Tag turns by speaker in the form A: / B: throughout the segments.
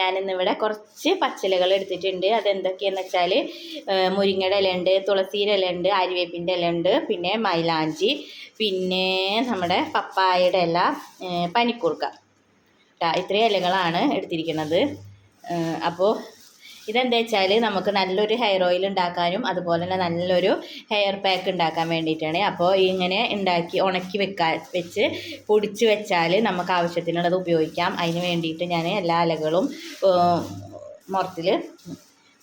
A: ഞാനിന്നിവിടെ കുറച്ച് പച്ചിലകൾ എടുത്തിട്ടുണ്ട്. അതെന്തൊക്കെയെന്ന് വെച്ചാൽ മുരിങ്ങയുടെ ഇലയുണ്ട് തുളസിയുടെ ഇലയുണ്ട് ആര്യവേപ്പിന്റെ ഇലയുണ്ട് പിന്നെ മൈലാഞ്ചി പിന്നെ നമ്മുടെ പപ്പായയുടെ ഇല പനിക്കൂർക്ക. ഇത്രയും ഇലകളാണ് എടുത്തിരിക്കുന്നത്. അപ്പോൾ ഇതെന്താ വെച്ചാൽ നമുക്ക് നല്ലൊരു ഹെയർ ഓയിൽ ഉണ്ടാക്കാനും അതുപോലെ തന്നെ നല്ലൊരു ഹെയർ പാക്ക് ഉണ്ടാക്കാൻ വേണ്ടിയിട്ടാണ്. അപ്പോൾ ഇങ്ങനെ ഉണ്ടാക്കി ഉണക്കി വെക്കാൻ വെച്ച് പൊടിച്ച് വെച്ചാൽ നമുക്ക് ആവശ്യത്തിനുള്ളത് ഉപയോഗിക്കാം. അതിന് വേണ്ടിയിട്ട് ഞാൻ എല്ലാ ഇലകളും മുറത്തിൽ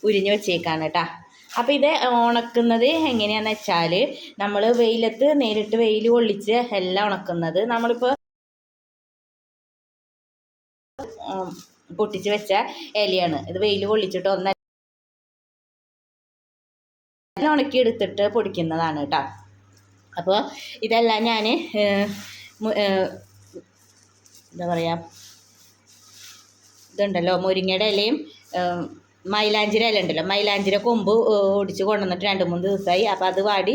A: ഉരിഞ്ഞ് വെച്ചേക്കാണ് കേട്ടോ. അപ്പോൾ ഇത് ഉണക്കുന്നത് എങ്ങനെയാണെന്ന് വെച്ചാൽ നമ്മൾ വെയിലത്ത് നേരിട്ട് വെയിൽ കൊള്ളിച്ച് എല്ലാം ഉണക്കുന്നത് നമ്മളിപ്പോൾ പൊട്ടിച്ച് വെച്ച ഇലയാണ്. ഇത് വെയിൽ കൊള്ളിച്ചിട്ട് ഒന്ന് ഉണക്കി എടുത്തിട്ട് പൊടിക്കുന്നതാണ് കേട്ടോ. അപ്പോൾ ഇതെല്ലാം ഞാൻ എന്താ പറയുക ഇതുണ്ടല്ലോ മുരിങ്ങയുടെ ഇലയും മൈലാഞ്ചിര ഇല ഉണ്ടല്ലോ മൈലാഞ്ചിര കൊമ്പ് ഓടിച്ച് കൊണ്ടുവന്നിട്ട് രണ്ട് മൂന്ന് ദിവസമായി അപ്പോൾ അത് വാടി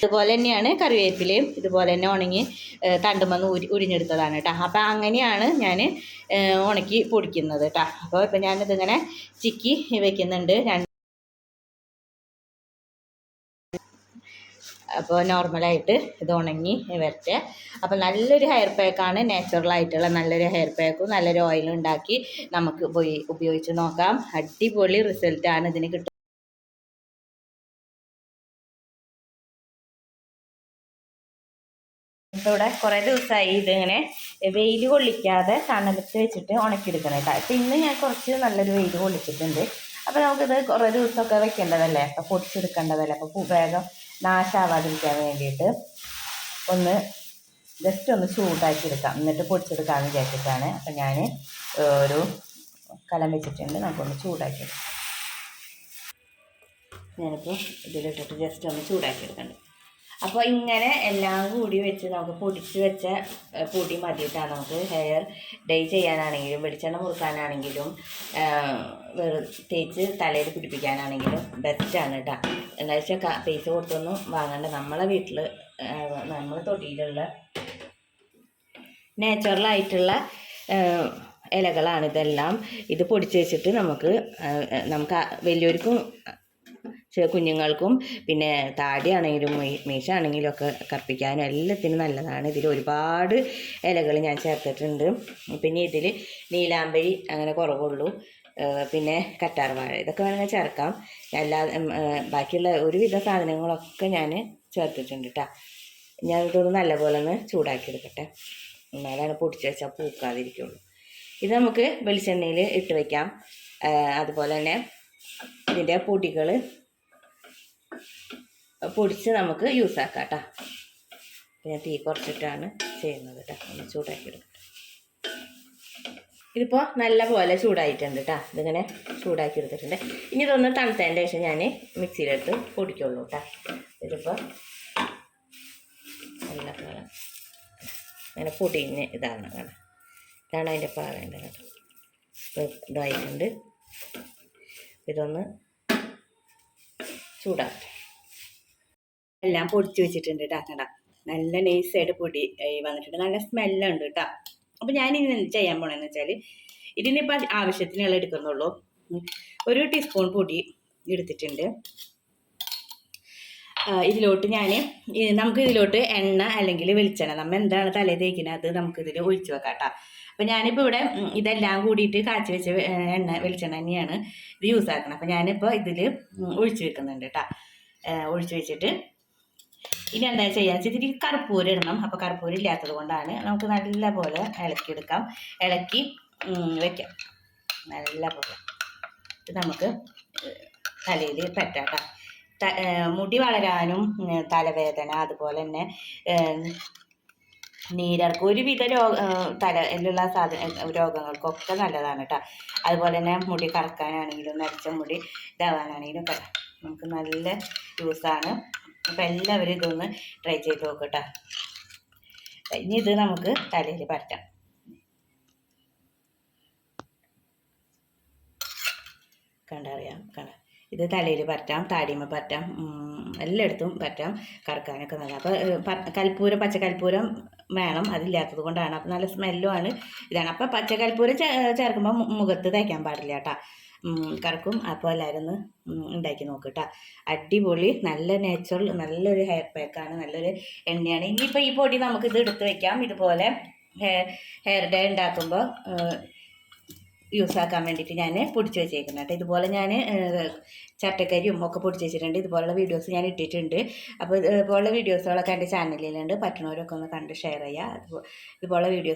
A: ഇതുപോലെ തന്നെയാണ് കറിവേപ്പിലയും ഇതുപോലെ തന്നെ ഉണങ്ങി തണ്ടുമെന്ന് ഉരി ഉരിഞ്ഞെടുത്തതാണ് കേട്ടോ. അപ്പം അങ്ങനെയാണ് ഞാൻ ഉണക്കി പൊടിക്കുന്നത് കേട്ടോ. അപ്പോൾ ഇപ്പം ഞാനിതിങ്ങനെ ചിക്കി വെക്കുന്നുണ്ട്. രണ്ട് അപ്പോൾ നോർമലായിട്ട് ഇത് ഉണങ്ങി വരട്ടെ. അപ്പോൾ നല്ലൊരു ഹെയർ പാക്കാണ് നാച്ചുറലായിട്ടുള്ള നല്ലൊരു ഹെയർ പാക്കും നല്ലൊരു ഓയിലും ഉണ്ടാക്കി നമുക്ക് പോയി ഉപയോഗിച്ച് നോക്കാം. അടിപൊളി റിസൾട്ടാണ് ഇതിന് കിട്ടുന്നത്. ഇപ്പോൾ ഇവിടെ കുറേ ദിവസമായി ഇതിങ്ങനെ വെയിൽ കൊള്ളിക്കാതെ തണലത്ത് വെച്ചിട്ട് ഉണക്കിയെടുക്കണം കേട്ടോ. അപ്പോൾ ഇന്ന് ഞാൻ കുറച്ച് നല്ലൊരു വെയിൽ കൊള്ളിച്ചിട്ടുണ്ട്. അപ്പോൾ നമുക്കിത് കുറേ ദിവസമൊക്കെ വെക്കേണ്ടതല്ലേ? അപ്പോൾ പൊടിച്ചെടുക്കേണ്ടതല്ലേ? അപ്പോൾ വേഗം നാശാവാതിരിക്കാൻ വേണ്ടിയിട്ട് ഒന്ന് ജസ്റ്റ് ഒന്ന് ചൂടാക്കി എടുക്കാം എന്നിട്ട് പൊടിച്ചെടുക്കാമെന്ന് വിചാരിച്ചിട്ടാണ്. അപ്പം ഞാൻ ഒരു കലം വെച്ചിട്ടുണ്ട്. നമുക്കൊന്ന് ചൂടാക്കി എടുക്കാം ഞാനിപ്പോൾ ഇതിലിട്ടിട്ട് ജസ്റ്റ് ഒന്ന് ചൂടാക്കി എടുക്കുന്നുണ്ട് അപ്പോൾ ഇങ്ങനെ എല്ലാം കൂടി വെച്ച് നമുക്ക് പൊടിച്ച് വെച്ച പൊടി മതിയിട്ടാണ് നമുക്ക് ഹെയർ ഡൈ ചെയ്യാനാണെങ്കിലും വെളിച്ചെണ്ണ മുറുക്കാനാണെങ്കിലും വെറു തേച്ച് തലയിൽ പിടിപ്പിക്കാനാണെങ്കിലും ബെസ്റ്റാണ് കേട്ടോ എന്താ വെച്ചാൽ പൈസ കൊടുത്തൊന്നും വാങ്ങണ്ട. നമ്മളെ വീട്ടിൽ നമ്മളെ തൊടിയിലുള്ള നാച്ചുറലായിട്ടുള്ള ഇലകളാണ് ഇതെല്ലാം. ഇത് പൊടിച്ച് വെച്ചിട്ട് നമുക്ക് നമുക്ക് വലിയവർക്കും കുഞ്ഞുങ്ങൾക്കും പിന്നെ താടിയാണെങ്കിലും മീശ ആണെങ്കിലും ഒക്കെ കറുപ്പിക്കാനും എല്ലാത്തിനും നല്ലതാണ്. ഇതിൽ ഒരുപാട് ഇലകൾ ഞാൻ ചേർത്തിട്ടുണ്ട്. പിന്നെ ഇതിൽ നീലാമ്പരി അങ്ങനെ കുറവുള്ളൂ. പിന്നെ കറ്റാർവാഴ ഇതൊക്കെ വേണമെങ്കിൽ ചേർക്കാം. എല്ലാ ബാക്കിയുള്ള ഒരുവിധ സാധനങ്ങളൊക്കെ ഞാൻ ചേർത്തിട്ടുണ്ട് കേട്ടോ ഞാൻ ഇതൊന്ന് നല്ലപോലെ ഒന്ന് ചൂടാക്കി എടുക്കട്ടെ എന്നാലാണ് പൊടിച്ച് വെച്ചാൽ പൂക്കാതിരിക്കുള്ളൂ. ഇത് നമുക്ക് വെളിച്ചെണ്ണയിൽ ഇട്ട് വയ്ക്കാം അതുപോലെ തന്നെ ഇതിന്റെ പൊടികൾ പൊടിച്ച് നമുക്ക് യൂസ് ആക്കാം കേട്ടോ ഞാൻ തീ കുറച്ചിട്ടാണ് ചെയ്യുന്നത് കേട്ടോ ഒന്ന് ചൂടാക്കി എടുക്കാം. ഇതിപ്പോൾ നല്ല പോലെ ചൂടായിട്ടുണ്ട് കേട്ടോ ഇതിങ്ങനെ ചൂടാക്കി എടുത്തിട്ടുണ്ട്. ഇനി ഇതൊന്ന് തണുത്തതിന്റെ ശേഷം ഞാൻ മിക്സിയിലെടുത്ത് പൊടിക്കുള്ളൂ കേട്ടോ ഇതിപ്പോൾ നല്ല പോലെ അങ്ങനെ പൊടിഞ്ഞ് ഇതാണ് കാണാം. ഇതാണ് അതിന്റെ പാകേണ്ടത് ഇതായിട്ടുണ്ട്. ഇതൊന്ന് ചൂടാക്കട്ടെ. എല്ലാം പൊടിച്ച് വെച്ചിട്ടുണ്ട് കേട്ടോ നല്ല നൈസായിട്ട് പൊടി വന്നിട്ടുണ്ട്. നല്ല സ്മെല്ലുണ്ട് കേട്ടോ അപ്പോൾ ഞാൻ ഇനി എന്ത് ചെയ്യാൻ പോണെന്ന് വെച്ചാൽ ഇതിനിപ്പോൾ ആവശ്യത്തിനുള്ള എടുക്കുന്നുള്ളൂ. ഒരു ടീസ്പൂൺ പൊടി എടുത്തിട്ടുണ്ട്. ഇതിലോട്ട് ഞാൻ നമുക്ക് ഇതിലോട്ട് എണ്ണ അല്ലെങ്കിൽ വെളിച്ചെണ്ണ നമ്മൾ എന്താണ് തലേ തേക്കുന്നത് അത് നമുക്ക് ഇതിൽ ഒഴിച്ച് വെക്കാം കേട്ടോ അപ്പോൾ ഞാനിപ്പോൾ ഇവിടെ ഇതെല്ലാം കൂടിയിട്ട് കാച്ചി വെച്ച എണ്ണ വെളിച്ചെണ്ണ തന്നെയാണ് ഇത് യൂസ് ആക്കുന്നത് അപ്പോൾ ഞാനിപ്പോൾ ഇതിൽ ഒഴിച്ചു വെക്കുന്നുണ്ട് കേട്ടോ ഒഴിച്ചു വെച്ചിട്ട് ഇനി എന്താ ചെയ്യാന്ന് ഇതിൽ കർപ്പൂരം ഇടണം. അപ്പോൾ കർപ്പൂരം ഇല്ലാത്തത് കൊണ്ടാണ് നമുക്ക് നല്ല പോലെ ഇളക്കി എടുക്കാം ഇളക്കി വെക്കാം. നല്ല പോലെ ഇത് നമുക്ക് തലയിൽ പറ്റാം മുടി വളരാനും തലവേദന അതുപോലെ തന്നെ നീരിറക്കം ഒരുവിധ രോഗ തലയിലുള്ള സാധന രോഗങ്ങൾക്കൊക്കെ നല്ലതാണ് കേട്ടോ അതുപോലെ തന്നെ മുടി കറക്കാനാണെങ്കിലും നരച്ച മുടി ഇതാവാനാണെങ്കിലും ഒക്കെ നമുക്ക് നല്ല യൂസാണ്. അപ്പം എല്ലാവരും ഇതൊന്ന് ട്രൈ ചെയ്ത് നോക്കുക കേട്ടോ ഇനി ഇത് നമുക്ക് തലയിൽ പറ്റാം കണ്ടറിയാം കണ്ട? ഇത് തലയിൽ പറ്റാം താടിമ പറ്റാം എല്ലായിടത്തും പറ്റാം കറക്കാനൊക്കെ നല്ല അപ്പോൾ കൽപ്പൂരം പച്ചക്കൽപ്പൂരം വേണം അതില്ലാത്തത് കൊണ്ടാണ്. അപ്പോൾ നല്ല സ്മെല്ലുമാണ് ഇതാണ്. അപ്പോൾ പച്ചക്കൽപ്പൂരം ചേർക്കുമ്പോൾ മുഖത്ത് തേക്കാൻ പാടില്ല കേട്ടോ. കറക്കും. അപ്പോൾ എല്ലാവരും ഒന്ന് ഉണ്ടാക്കി നോക്ക് കേട്ടോ. അടിപൊളി നല്ല നാച്ചുറൽ നല്ലൊരു ഹെയർ പാക്കാണ് നല്ലൊരു എണ്ണയാണ്. ഇനിയിപ്പോൾ ഈ പൊടി നമുക്ക് ഇത് എടുത്ത് വയ്ക്കാം ഇതുപോലെ ഹെയർ ഡേ ഉണ്ടാക്കുമ്പോൾ യൂസ് ആക്കാൻ വേണ്ടിയിട്ട് ഞാൻ പൊടിച്ച് വെച്ചേക്കുന്നത് കേട്ടോ. ഇതുപോലെ ഞാൻ ചട്ടക്കരിയും ഒക്കെ പൊടിച്ച് വെച്ചിട്ടുണ്ട്. ഇതുപോലുള്ള വീഡിയോസ് ഞാൻ ഇട്ടിട്ടുണ്ട്. അപ്പോൾ ഇതുപോലുള്ള വീഡിയോസുകളൊക്കെ എന്റെ ചാനലിലുണ്ട്. പറ്റുന്നവരൊക്കെ ഒന്ന് കണ്ട് ഷെയർ ചെയ്യുക. ഇതുപോലുള്ള വീഡിയോസ്